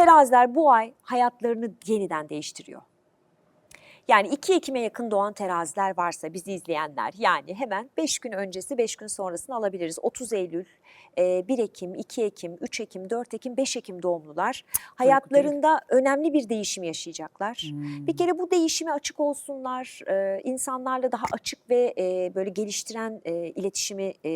teraziler bu ay hayatlarını yeniden değiştiriyor. Yani 2 Ekim'e yakın doğan teraziler varsa bizi izleyenler yani hemen 5 gün öncesi 5 gün sonrasını alabiliriz. 30 Eylül, e, 1 Ekim, 2 Ekim, 3 Ekim, 4 Ekim, 5 Ekim doğumlular hayatlarında önemli bir değişim yaşayacaklar. Hmm. Bir kere bu değişime açık olsunlar, e, insanlarla daha açık ve e, böyle geliştiren e, iletişimi e,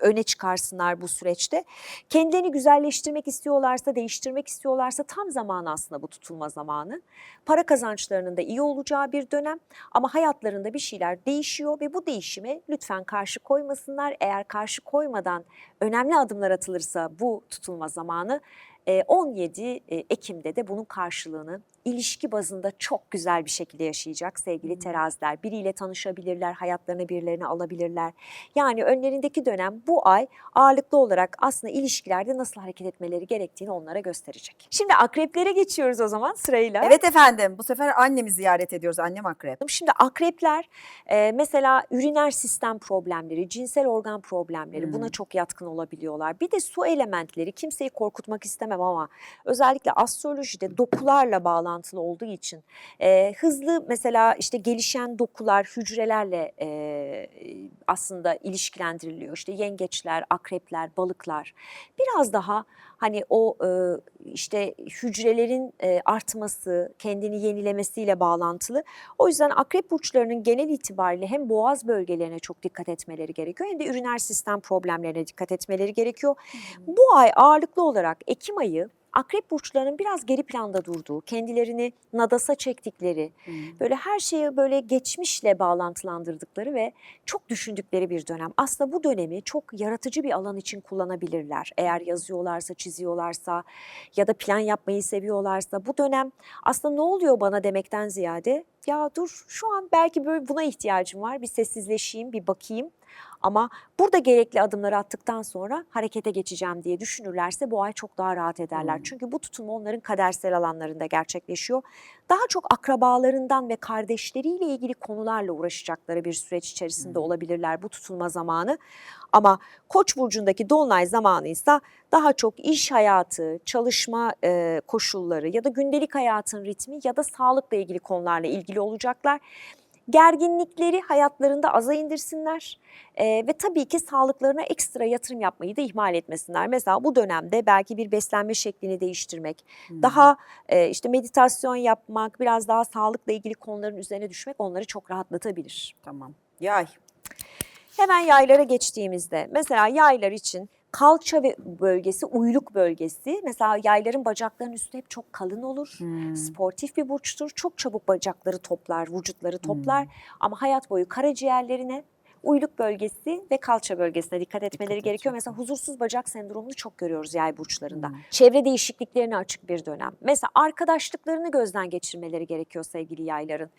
öne çıkarsınlar bu süreçte. Kendilerini güzelleştirmek istiyorlarsa, değiştirmek istiyorlarsa tam zamanı aslında bu tutulma zamanı. Para kazançlarının da iyi olacağı bir dönem ama hayatlarında bir şeyler değişiyor ve bu değişime lütfen karşı koymasınlar. Eğer karşı koymadan önemli adımlar atılırsa bu tutulma zamanı 17 Ekim'de de bunun karşılığını ilişki bazında çok güzel bir şekilde yaşayacak sevgili teraziler. Biriyle tanışabilirler, hayatlarına birilerini alabilirler. Yani önlerindeki dönem bu ay ağırlıklı olarak aslında ilişkilerde nasıl hareket etmeleri gerektiğini onlara gösterecek. Şimdi akreplere geçiyoruz o zaman sırayla. Evet efendim bu sefer annemi ziyaret ediyoruz. Annem akrep. Şimdi akrepler e, mesela üriner sistem problemleri, cinsel organ problemleri buna Hmm. çok yatkın olabiliyorlar. Bir de su elementleri kimseyi korkutmak istemem ama özellikle astrolojide dokularla bağlantılı olduğu için e, hızlı mesela işte gelişen dokular hücrelerle e, aslında ilişkilendiriliyor. İşte yengeçler, akrepler, balıklar biraz daha hani o e, işte hücrelerin e, artması, kendini yenilemesiyle bağlantılı. O yüzden akrep burçlarının genel itibariyle hem boğaz bölgelerine çok dikkat etmeleri gerekiyor hem de üriner sistem problemlerine dikkat etmeleri gerekiyor. Bu ay ağırlıklı olarak Ekim ayı akrep burçlarının biraz geri planda durduğu, kendilerini nadasa çektikleri, böyle her şeyi böyle geçmişle bağlantılandırdıkları ve çok düşündükleri bir dönem. Aslında bu dönemi çok yaratıcı bir alan için kullanabilirler. Eğer yazıyorlarsa, çiziyorlarsa ya da plan yapmayı seviyorlarsa bu dönem aslında ne oluyor bana demekten ziyade ya dur şu an belki böyle buna ihtiyacım var. Bir sessizleşeyim, bir bakayım. Ama burada gerekli adımları attıktan sonra harekete geçeceğim diye düşünürlerse bu ay çok daha rahat ederler. Hmm. Çünkü bu tutulma onların kadersel alanlarında gerçekleşiyor. Daha çok akrabalarından ve kardeşleriyle ilgili konularla uğraşacakları bir süreç içerisinde Hmm. olabilirler bu tutulma zamanı. Ama Koç burcundaki dolunay zamanı ise daha çok iş hayatı, çalışma e, koşulları ya da gündelik hayatın ritmi ya da sağlıkla ilgili konularla ilgili olacaklar. Gerginlikleri hayatlarında aza indirsinler e, ve tabii ki sağlıklarına ekstra yatırım yapmayı da ihmal etmesinler. Mesela bu dönemde belki bir beslenme şeklini değiştirmek, daha e, işte meditasyon yapmak, biraz daha sağlıkla ilgili konuların üzerine düşmek onları çok rahatlatabilir. Tamam. Yay. Hemen yaylara geçtiğimizde mesela yaylar için kalça ve bölgesi, uyluk bölgesi mesela yayların bacaklarının üstü hep çok kalın olur. Hmm. Sportif bir burçtur. Çok çabuk bacakları toplar, vücutları toplar ama hayat boyu karaciğerlerine uyluk bölgesi ve kalça bölgesine dikkat etmeleri gerekiyor. edecekler. Mesela huzursuz bacak sendromunu çok görüyoruz yay burçlarında. Hmm. Çevre değişikliklerine açık bir dönem. Mesela arkadaşlıklarını gözden geçirmeleri gerekiyor sevgili yayların.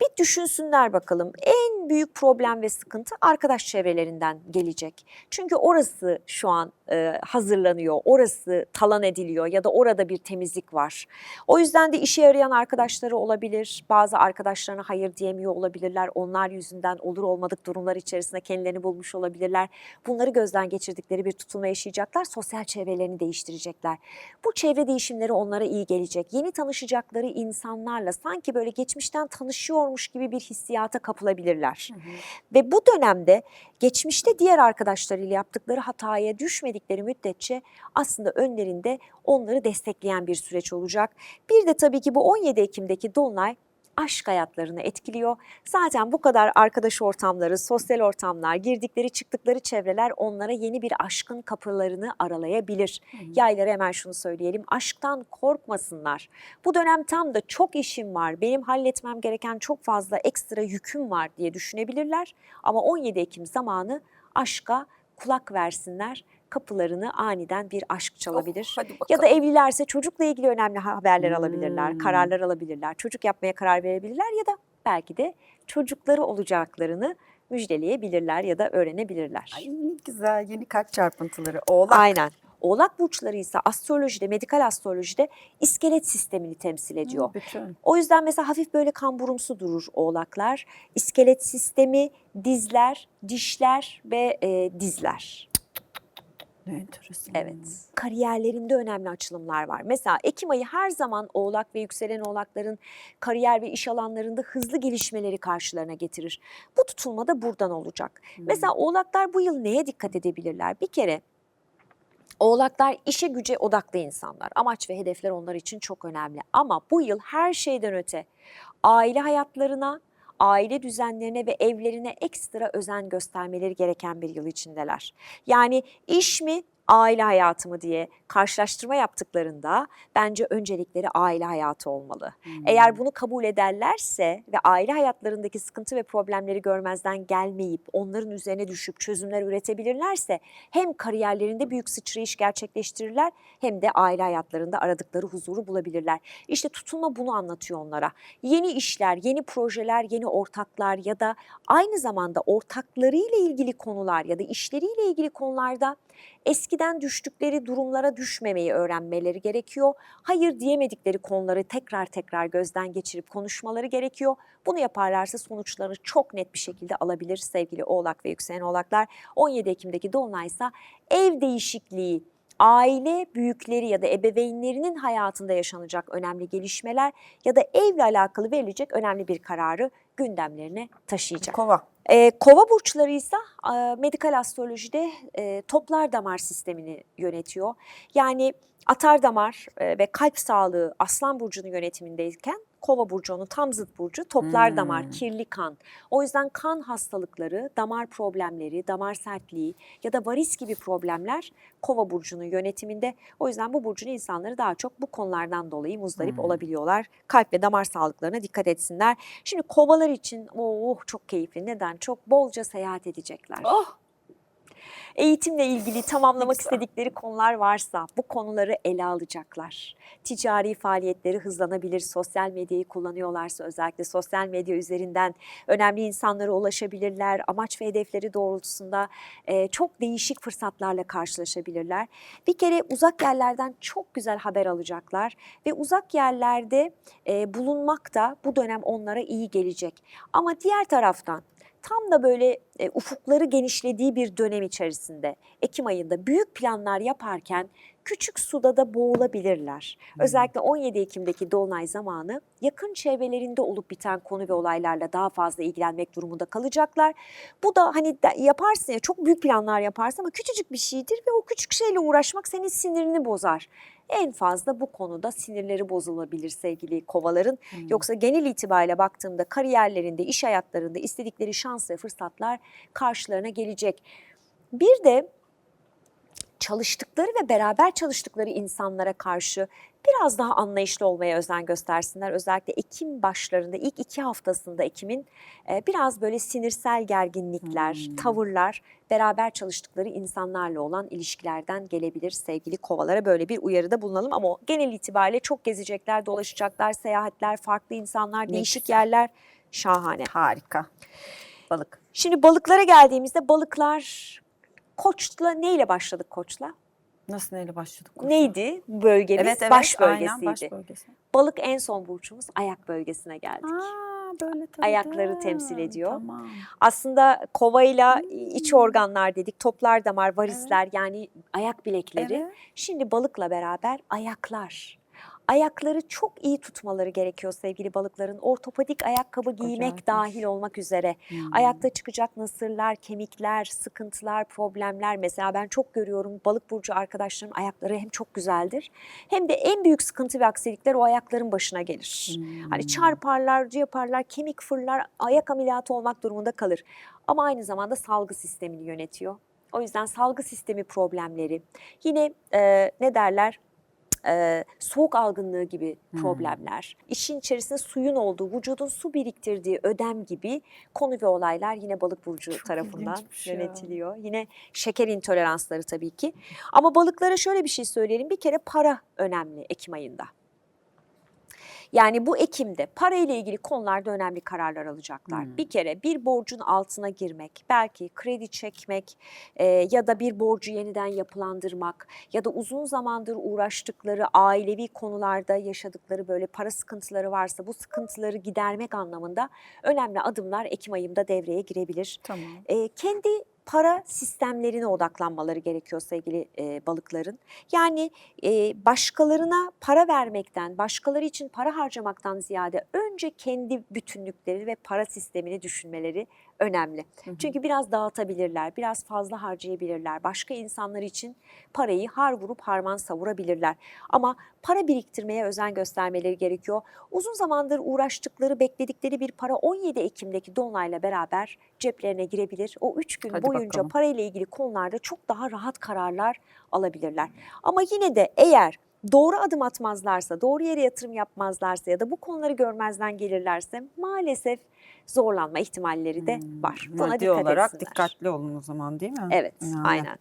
Bir düşünsünler bakalım en büyük problem ve sıkıntı arkadaş çevrelerinden gelecek. Çünkü orası şu an e, hazırlanıyor, orası talan ediliyor ya da orada bir temizlik var. O yüzden de işe yarayan arkadaşları olabilir, bazı arkadaşlarına hayır diyemiyor olabilirler. Onlar yüzünden olur olmadık durumlar içerisinde kendilerini bulmuş olabilirler. Bunları gözden geçirdikleri bir tutulma yaşayacaklar, sosyal çevrelerini değiştirecekler. Bu çevre değişimleri onlara iyi gelecek. Yeni tanışacakları insanlarla sanki böyle geçmişten tanışıyormuş gibi bir hissiyata kapılabilirler. Ve bu dönemde geçmişte diğer arkadaşlarıyla yaptıkları hataya düşmedikleri müddetçe aslında önlerinde onları destekleyen bir süreç olacak. Bir de tabii ki bu 17 Ekim'deki Dolunay aşk hayatlarını etkiliyor. Zaten bu kadar arkadaş ortamları, sosyal ortamlar, girdikleri çıktıkları çevreler onlara yeni bir aşkın kapılarını aralayabilir. Yaylara hemen şunu söyleyelim, aşktan korkmasınlar. Bu dönem tam da çok işim var, benim halletmem gereken çok fazla ekstra yüküm var diye düşünebilirler. Ama 17 Ekim zamanı aşka kulak versinler. Kapılarını aniden bir aşk çalabilir. hadi ya da evlilerse çocukla ilgili önemli haberler alabilirler, Hmm. kararlar alabilirler. Çocuk yapmaya karar verebilirler ya da belki de çocukları olacaklarını müjdeleyebilirler ya da öğrenebilirler. Ay ne güzel yeni kalp çarpıntıları. Oğlak. Aynen. Oğlak burçları ise astrolojide, medikal astrolojide iskelet sistemini temsil ediyor. Hı, Bütün. O yüzden mesela hafif böyle kamburumsu durur oğlaklar. İskelet sistemi, dizler, dişler ve e, dizler. Ne enteresan. Evet. Kariyerlerinde önemli açılımlar var. Mesela Ekim ayı her zaman oğlak ve yükselen oğlakların kariyer ve iş alanlarında hızlı gelişmeleri karşılarına getirir. Bu tutulma da buradan olacak. Mesela oğlaklar bu yıl neye dikkat edebilirler? Bir kere Oğlaklar işe güce odaklı insanlar. Amaç ve hedefler onlar için çok önemli. Ama bu yıl her şeyden öte aile hayatlarına, aile düzenlerine ve evlerine ekstra özen göstermeleri gereken bir yıl içindeler. Yani iş mi, aile hayatı mı diye karşılaştırma yaptıklarında bence öncelikleri aile hayatı olmalı. Eğer bunu kabul ederlerse ve aile hayatlarındaki sıkıntı ve problemleri görmezden gelmeyip onların üzerine düşüp çözümler üretebilirlerse hem kariyerlerinde büyük sıçrayış gerçekleştirirler hem de aile hayatlarında aradıkları huzuru bulabilirler. İşte tutulma bunu anlatıyor onlara. Yeni işler, yeni projeler, yeni ortaklar ya da aynı zamanda ortaklarıyla ilgili konular ya da işleriyle ilgili konularda eskiden düştükleri durumlara düşmemeyi öğrenmeleri gerekiyor. Hayır diyemedikleri konuları tekrar tekrar gözden geçirip konuşmaları gerekiyor. Bunu yaparlarsa sonuçları çok net bir şekilde alabilir sevgili oğlak ve yükselen oğlaklar. 17 Ekim'deki Dolunay ev değişikliği, aile büyükleri ya da ebeveynlerinin hayatında yaşanacak önemli gelişmeler ya da evle alakalı verilecek önemli bir kararı gündemlerine taşıyacak. Kova. Ee, kova burçları ise e, medikal astrolojide e, toplar damar sistemini yönetiyor. Yani atar damar e, ve kalp sağlığı aslan burcunun yönetimindeyken kova burcu onun tam zıt burcu toplar damar, Hmm. kirli kan. O yüzden kan hastalıkları, damar problemleri, damar sertliği ya da varis gibi problemler kova burcunun yönetiminde. O yüzden bu burcun insanları daha çok bu konulardan dolayı muzdarip Hmm. olabiliyorlar. Kalp ve damar sağlıklarına dikkat etsinler. Şimdi kovalar için oh çok keyifli. Neden? Çok bolca seyahat edecekler. Oh. Eğitimle ilgili tamamlamak güzel. istedikleri konular varsa bu konuları ele alacaklar. Ticari faaliyetleri hızlanabilir. Sosyal medyayı kullanıyorlarsa özellikle sosyal medya üzerinden önemli insanlara ulaşabilirler. Amaç ve hedefleri doğrultusunda e, çok değişik fırsatlarla karşılaşabilirler. Bir kere uzak yerlerden çok güzel haber alacaklar ve uzak yerlerde e, bulunmak da bu dönem onlara iyi gelecek. Ama diğer taraftan tam da böyle e, ufukları genişlediği bir dönem içerisinde Ekim ayında büyük planlar yaparken küçük suda da boğulabilirler. Özellikle 17 Ekim'deki dolunay zamanı yakın çevrelerinde olup biten konu ve olaylarla daha fazla ilgilenmek durumunda kalacaklar. Bu da hani yaparsın ya çok büyük planlar yaparsın ama küçücük bir şeydir ve o küçük şeyle uğraşmak senin sinirini bozar. En fazla bu konuda sinirleri bozulabilir sevgili kovaların. Yoksa genel itibariyle baktığımda kariyerlerinde, iş hayatlarında istedikleri şans ve fırsatlar karşılarına gelecek. Bir de çalıştıkları ve beraber çalıştıkları insanlara karşı biraz daha anlayışlı olmaya özen göstersinler. Özellikle Ekim başlarında ilk iki haftasında Ekim'in e, biraz böyle sinirsel gerginlikler, Hmm. tavırlar beraber çalıştıkları insanlarla olan ilişkilerden gelebilir sevgili kovalara. Böyle bir uyarıda bulunalım ama genel itibariyle çok gezecekler, dolaşacaklar, seyahatler, farklı insanlar, Ne değişik güzel. yerler şahane. Harika. Balık. Şimdi balıklara geldiğimizde balıklar Koç'la neyle başladık Koç'la? Nasıl neyle başladık? Neydi bölgemiz? Evet evet. baş aynen, bölgesiydi. baş bölgesi. Balık en son burcumuz ayak bölgesine geldik. Aa, böyle Ayakları temsil ediyor. Tamam. Aslında kovayla Hmm. iç organlar dedik, toplar damar, varisler yani ayak bilekleri. Evet. Şimdi balıkla beraber ayaklar. Ayakları çok iyi tutmaları gerekiyor sevgili balıkların. Ortopedik ayakkabı giymek acayipmiş. dahil olmak üzere. Hmm. Ayakta çıkacak nasırlar, kemikler, sıkıntılar, problemler. Mesela ben çok görüyorum balık burcu arkadaşlarım ayakları hem çok güzeldir hem de en büyük sıkıntı ve aksilikler o ayakların başına gelir. Hmm. Hani çarparlar, yaparlar, kemik fırlar, ayak ameliyatı olmak durumunda kalır. Ama aynı zamanda salgı sistemini yönetiyor. O yüzden salgı sistemi problemleri, yine e, ne derler? E, soğuk algınlığı gibi Hmm. problemler, işin içerisinde suyun olduğu, vücudun su biriktirdiği ödem gibi konu ve olaylar yine balık burcu Çok tarafından ilginçmiş ya. yönetiliyor. Yine şeker intoleransları tabii ki. Ama balıklara şöyle bir şey söyleyelim. Bir kere para önemli Ekim ayında. Yani bu Ekim'de para ile ilgili konularda önemli kararlar alacaklar. Hmm. Bir kere bir borcun altına girmek, belki kredi çekmek e, ya da bir borcu yeniden yapılandırmak ya da uzun zamandır uğraştıkları ailevi konularda yaşadıkları böyle para sıkıntıları varsa bu sıkıntıları gidermek anlamında önemli adımlar Ekim ayında devreye girebilir. Tamam. E, kendi para sistemlerine odaklanmaları gerekiyor sevgili e, balıkların. Yani e, başkalarına para vermekten, başkaları için para harcamaktan ziyade önce kendi bütünlükleri ve para sistemini düşünmeleri önemli. Çünkü biraz dağıtabilirler, biraz fazla harcayabilirler. Başka insanlar için parayı har vurup harman savurabilirler. Ama para biriktirmeye özen göstermeleri gerekiyor. Uzun zamandır uğraştıkları, bekledikleri bir para 17 Ekim'deki Dolunay'la beraber ceplerine girebilir. O üç gün Hadi boyunca bakalım. parayla ilgili konularda çok daha rahat kararlar alabilirler. Ama yine de eğer doğru adım atmazlarsa, doğru yere yatırım yapmazlarsa ya da bu konuları görmezden gelirlerse maalesef zorlanma ihtimalleri de var. Buna Hmm, Maddi dikkat olarak etsinler. dikkatli olun o zaman değil mi? Evet, Yani. aynen.